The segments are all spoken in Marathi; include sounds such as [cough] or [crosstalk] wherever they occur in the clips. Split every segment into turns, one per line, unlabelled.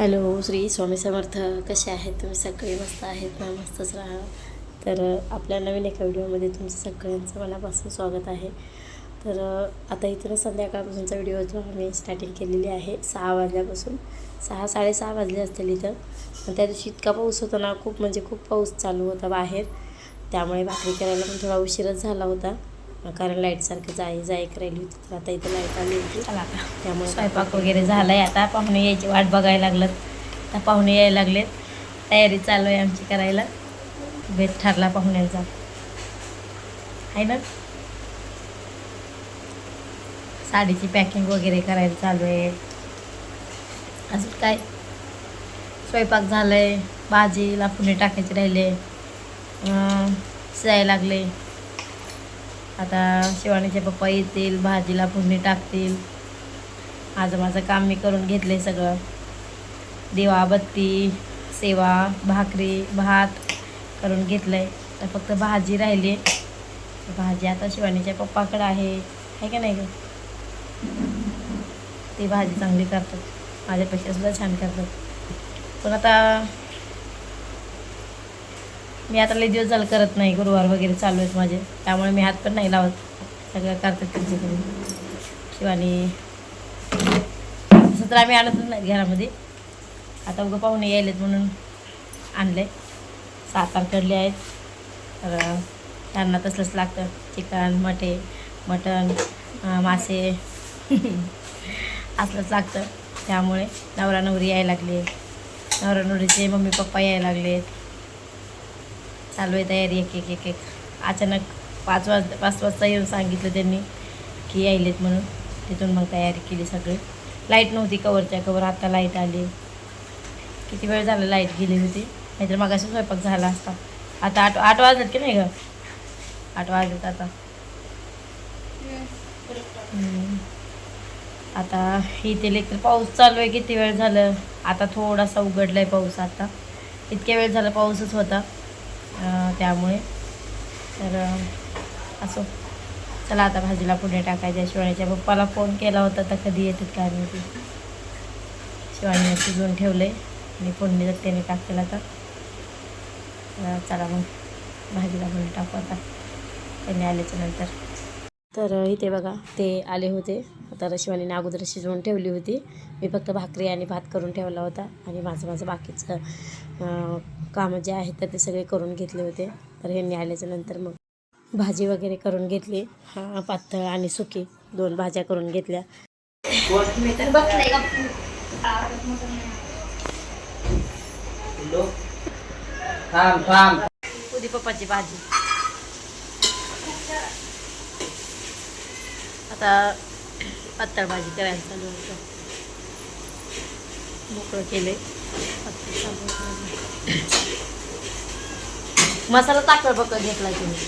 हॅलो श्री स्वामी समर्थ. कसे आहेत तुम्ही? सगळे मस्त आहेत ना? मस्तच राहा. तर आपल्या नवीन एका व्हिडिओमध्ये तुमचं सगळ्यांचं मनापासून स्वागत आहे. तर आता इथं संध्याकाळपासूनचा व्हिडिओ जो आम्ही स्टार्टिंग केलेली आहे सहा वाजल्यापासून. सहा साडेसहा वाजले असतील इथं. त्या दिवशी इतका पाऊस होता ना खूप म्हणजे खूप पाऊस चालू होता बाहेर. त्यामुळे भाकरी करायला पण थोडा उशीरच झाला होता. कारण लाइट सारखं जाय जाय करायली होती. तर आता इथं लाइट आली होती. त्यामुळे
स्वयंपाक वगैरे झालाय आता. पाहुणे यायची वाट बघायला लागलं आता पाहुणे यायला लागलेत. तयारी चालू आहे आमची करायला. बेत ठरला पाहुण्यांचा. आहे ना? साडीची पॅकिंग वगैरे करायला चालू आहे. अजून काय? स्वयंपाक झालंय. भाजीला पुणे टाकायचे राहिले. अं, शिजायला लागले. आता शिवानीचे पप्पा येतील भाजीला फोडणी टाकतील. माझं माझं काम मी करून घेतले सगळं. दिवा बत्ती सेवा भाकरी भात करून घेतलंय. तर फक्त भाजी राहिली. भाजी आता शिवानीच्या पप्पाकडं आहे. आहे का नाही ग? ती भाजी चांगली करतात. माझ्यापेक्षा सुद्धा छान करतात. पण आता मी आता लई दिवस झालं करत नाही गुरुवार वगैरे चालू आहेत माझे. त्यामुळे मी हात पण नाही लावत. सगळं करतात त्यांच्याकडे शिवानी तसं तर आम्ही आणतच नाही घरामध्ये. आता उगं पाहुणे यायलेत म्हणून आणले सात कडले आहेत. तर त्यांना तसलंच लागतं. चिकन मटे मटण मासे. [laughs] असलंच लागतं. त्यामुळे नवरा नवरी यायला लागले नवरा नवरीचे मम्मी पप्पा यायला लागलेत. चालू आहे तयारी एक एक एक एक. अचानक पाच वाज पाच वाजता येऊन सांगितलं त्यांनी की यायलेत म्हणून. तिथून मग तयारी केली सगळी. लाइट नव्हती कवरच्या कवर आता लाइट आली. किती वेळ झाला लाइट गेली होती? नाहीतर मग असा स्वयंपाक झाला असता. आता आठ आठ वाजलेत की नाही ग? आठ वाजलेत आता. आता इथे लेकर पाऊस चालू आहे किती वेळ झालं? आता थोडासा उघडलाय पाऊस आता. इतक्या वेळ झाला पाऊसच होता. त्यामुळे. तर असो. चला आता भाजीला पुढे टाकायच्या शिवानीच्या पप्पाला फोन केला होता तर कधी येतात काय माहिती. शिवानीने शिजवून ठेवले. आणि फोडणी त्याने टाकलेला तर चला मग. भाजीला पुढे टाकू आता. त्यांनी आल्याच्यानंतर.
तर इथे बघा ते आले होते. तर शिवानीने अगोदर शिजवून ठेवली होती. मी फक्त भाकरी आणि भात करून ठेवला होता आणि माझं माझं बाकीचं काम कामं जे आहेत तर ते सगळे करून घेतले होते. तर हे आल्याच्यानंतर मग भाजी वगैरे करून घेतली. हा पातळ आणि सुकी दोन भाज्या करून घेतल्या.
उदी पप्पाची भाजी. आता पातळ भाजी करायला चालू होतं. मोकळं केले होतं. मसाला टाकला बघ घेतला तुम्ही.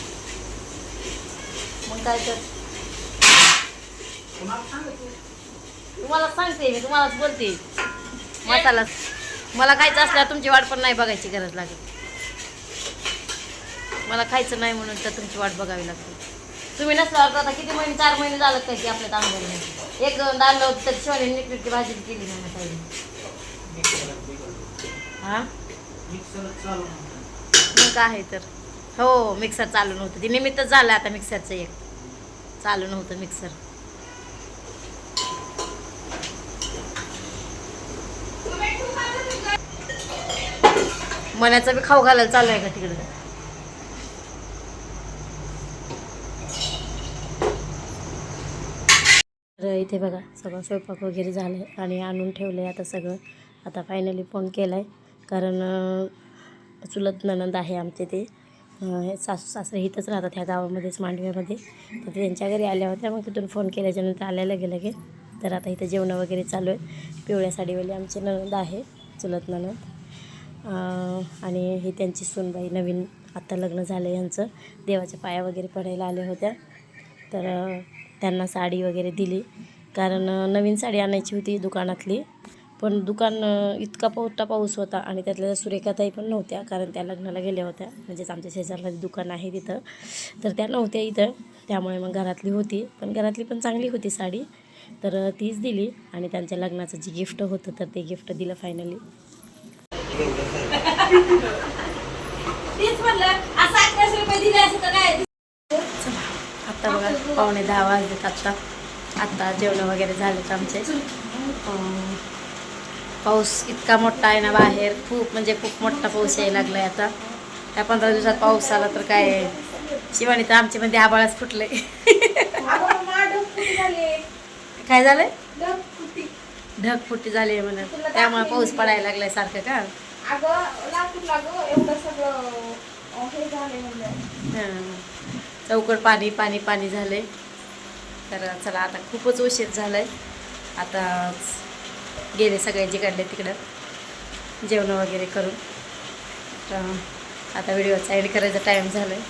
मग काय तर. तुम्हाला सांगते मी तुम्हालाच बोलते. मसाला मला खायचं असल्यावर तुमची वाट पण नाही बघायची गरज लागत. मला खायचं नाही म्हणून तर तुमची वाट बघावी लागते. तुम्ही नसल्यावर आता किती महिने चार महिने झालं काय की आपल्या तांदूळ एक दोन आणलं होतं तर शिवाने नीटनीटकी भाजी केली नाही ना हां हा? मग आहे तर. हो मिक्सर चालू नव्हतं. ते निमित्तच झालं आता मिक्सरचं एक. चालू नव्हतं मिक्सर. मनाचं बी खाऊ घालायला चालू आहे का तिकडं
तर इथे बघा सगळं स्वयंपाक वगैरे झालं आहे आणि आणून ठेवलं आहे आता सगळं. आता फायनली फोन केला आहे कारण चुलत ननंद आहे आमचे ते. हे सासू सासरे इथंच राहतात ह्या गावामध्येच मांडव्यामध्ये. तर ते त्यांच्या घरी आल्या होत्या मग तिथून फोन केल्याच्यानंतर आल्या लगे लगे तर आता इथं जेवणं वगैरे चालू आहे. पिवळ्या साडीवाली आमची ननंद आहे चुलत ननंद आणि ही त्यांची सूनबाई नवीन आत्ता लग्न झालं यांचं. देवाच्या पाया वगैरे पडायला आल्या होत्या. तर त्यांना साडी वगैरे दिली. कारण नवीन साडी आणायची होती दुकानातली. पण दुकान इतका मोठा पाऊस होता आणि त्यातल्या सुरेखाताई पण नव्हत्या कारण त्या लग्नाला गेल्या होत्या. म्हणजेच आमच्या शेजारला दुकान आहे तिथं. तर त्या नव्हत्या इथं. त्यामुळे मग घरातली होती. पण घरातली पण चांगली होती साडी.
तर तीच दिली आणि त्यांच्या लग्नाचं जे गिफ्ट होतं तर ते गिफ्ट दिलं फायनली. आत्ता बघा पावणे दहा वाजलेत आत्ता आत्ता जेवण वगैरे झालेत आमचे. पाऊस इतका मोठा आहे ना बाहेर खूप म्हणजे खूप मोठा पाऊस यायला लागला आहे आता. त्या पंधरा दिवसात पाऊस आला तर काय? शिवानी तर आमच्या मध्ये आबाळच फुटले काय झालंय? ढगफुटी झाली आहे म्हणत त्यामुळे पाऊस पडायला लागलाय सारखं का. चौकट पाणी पाणी पाणी झाले तर चला आता खूपच उशीर झालाय. आता गेले सगळे जिकडले तिकडं. जेवणं वगैरे करून. तर आता व्हिडिओचा एड करायचा टाईम झाला आहे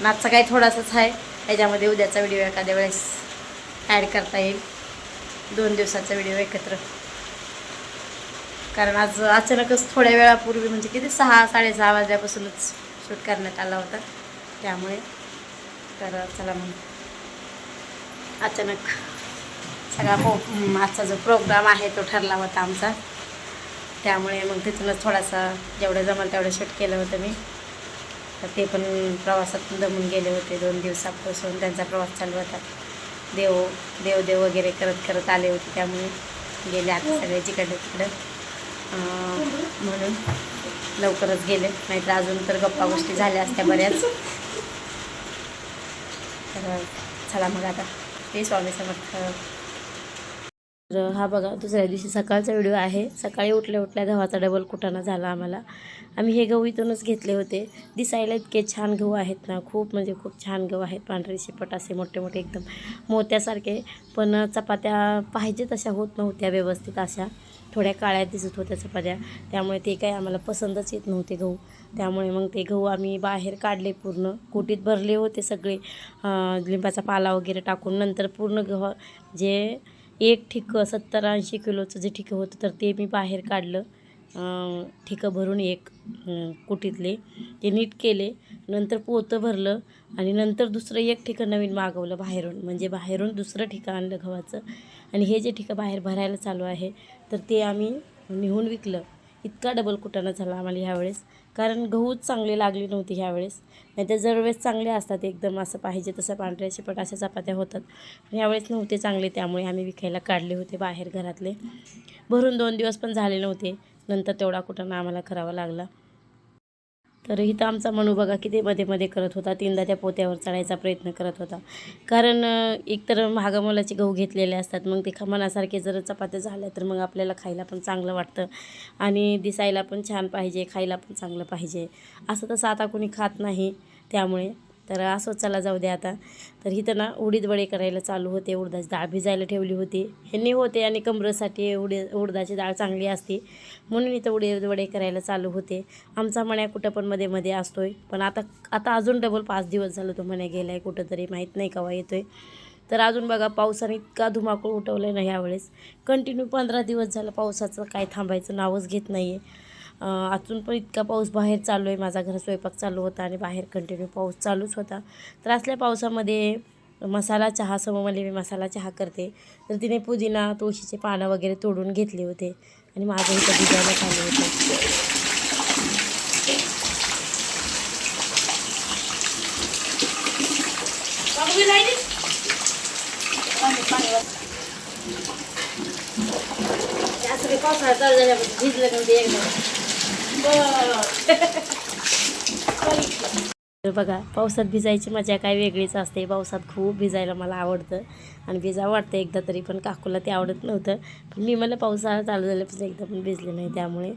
नाचचा काही थोडासाच आहे. त्याच्यामध्ये उद्याचा व्हिडिओ एखाद्या वेळेस ॲड करता येईल. दोन दिवसाचा व्हिडिओ एकत्र. कारण आज अचानकच थोड्या वेळापूर्वी म्हणजे किती? सहा साडेसहा वाजल्यापासूनच शूट करण्यात आला होता. त्यामुळे तर चला मग. अचानक सगळा म, आजचा जो प्रोग्राम आहे तो ठरला होता आमचा. त्यामुळे मग तिथूनच थोडासा जेवढं जमल तेवढं शूट केलं होतं मी. तर ते पण प्रवासात दमून गेले होते दोन दिवसापासून. त्यांचा प्रवास चालू होता. देव देव देव वगैरे करत करत आले होते त्यामुळे गेले आता सगळे जिकडे तिकडं. म्हणून लवकरच गेले. नाहीतर अजून तर गप्पा गोष्टी झाल्या असत्या बऱ्याच. तर चला मग आता. ते स्वामी समर्थ. तर हा बघा दुसऱ्या दिवशी सकाळचा व्हिडिओ आहे. सकाळी उठल्या उठल्या गव्हाचा डबल कुटाणा झाला आम्हाला. आम्ही हे गहू इथूनच घेतले होते. दिसायला इतके छान गहू आहेत ना खूप म्हणजे खूप छान गहू आहेत. पांढरे शिपट असे मोठे मोठे एकदम मोत्यासारखे. पण चपात्या पाहिजे तशा होत नव्हत्या व्यवस्थित अशा. थोड्या काळ्या दिसत होत्या चपात्या. त्यामुळे ते काही आम्हाला पसंतच येत नव्हते गहू. त्यामुळे मग ते गहू आम्ही बाहेर काढले पूर्ण. कोटीत भरले होते सगळे. लिंबाचा पाला वगैरे टाकून नंतर पूर्ण गव्हा जे एक ठिकं सत्तर ऐंशी किलोचं जे ठिकं होतं तर ते मी बाहेर काढलं. ठिकं भरून एक कुटीतले. ते नीट केले. नंतर पोतं भरलं आणि नंतर दुसरं एक ठिकं नवीन मागवलं बाहेरून. म्हणजे बाहेरून दुसरं ठिकं आणलं गव्हाचं. आणि हे जे ठिकं बाहेर भरायला चालू आहे तर ते आम्ही निहून विकलं. इतका डबल कुटाणा झाला आम्हाला ह्यावेळेस. कारण गहूच चांगले लागले नव्हते ह्यावेळेस. नाही तर दरवेळेस चांगले असतात एकदम असं पाहिजे तसं पांढऱ्या शिपट अशा चपात्या होतात. पण ह्यावेळेस नव्हते चांगले त्यामुळे आम्ही विकायला काढले होते बाहेर घरातले. भरून दोन दिवस पण झाले नव्हते. नंतर तेवढा कुठं आम्हाला करावा लागला. तर इथं आमचा मनू बघा किती मध्ये मध्ये करत होता. तीनदा त्या पोत्यावर चढायचा प्रयत्न करत होता. कारण एकतर महागा मोलाचे गहू घेतलेले असतात मग ते ख- जर चपात्या झाल्या तर मग आपल्याला खायला पण चांगलं वाटतं आणि दिसायला पण छान पाहिजे खायला पण चांगलं पाहिजे. असं तसं आता कोणी खात नाही त्यामुळे तर असं चला जाऊ दे आता. तर इथं ना उडीद वडे करायला चालू होते. उडदाची डाळ भिजायला ठेवली होती. ह्यांनी होते आणि कमरेसाठी उडीद उडदाची डाळ चांगली असते. म्हणून इथं उडीद वडे करायला चालू होते. आमचा मण्या कुठं पण मध्ये मध्ये असतो आहे पण आता आता अजून डबल पाच दिवस झालं तो मण्या गेला आहे कुठंतरी. माहीत नाही केव्हा आहे तर अजून बघा पावसाने इतका धुमाकूळ उठवलं आहे ना ह्यावेळेस. कंटिन्यू पंधरा दिवस झालं पावसाचं काय थांबायचं नावच घेत नाही आहे अजून पण इतका पाऊस बाहेर चालू आहे. माझा घर स्वयंपाक चालू होता आणि बाहेर कंटिन्यू पाऊस चालूच होता. तर असल्या पावसामध्ये मसाला चहा समोमले मी मसाला चहा करते. तर तिने पुदिना तुळशीचे पानं वगैरे तोडून घेतले होते आणि माझं इथं भिजायला चालू होतं. पावसाळा चालू झाल्यापासून भिजलं एकदम. तर बघा पावसात भिजायची मजा काय वेगळीच असते. पावसात खूप भिजायला मला आवडतं. आणि भिजा वाटतं एकदा तरी पण काकूला ते आवडत नव्हतं. पण मी मला पावसाळा चालू झाल्यापासून एकदा पण भिजले नाही त्यामुळे.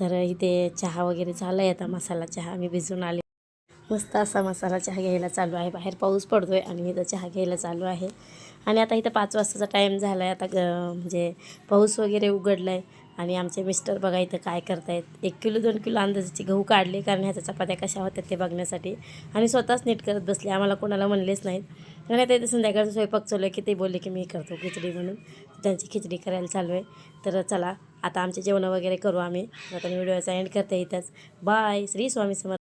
तर इथे चहा वगैरे झाला आहे. आता मसाला चहा मी भिजून आले. मस्त असा मसाला चहा घ्यायला चालू आहे. बाहेर पाऊस पडतो आहे आणि इथं चहा घ्यायला चालू आहे. आणि आता इथं पाच वाजताचा टाईम झाला आहे आता म्हणजे पाऊस वगैरे उघडला आहे आणि आमचे मिस्टर बघा इथं काय करतायत. एक किलो दोन किलो अंदाजाचे गहू काढले कारण ह्याच्या चपात्या कशा होत्या ते बघण्यासाठी. आणि स्वतःच नीट करत बसले. आम्हाला कोणाला म्हणलेच नाहीत. आणि आता इथे संध्याकाळचा स्वयंपाक चालू आहे. की ते बोलले की मी करतो खिचडी म्हणून. त्यांची खिचडी करायला चालू आहे. तर चला आता आमचे जेवणं वगैरे करू आम्ही. आता मी व्हिडिओचा एंड करते इथंच. बाय श्री स्वामी समर्थ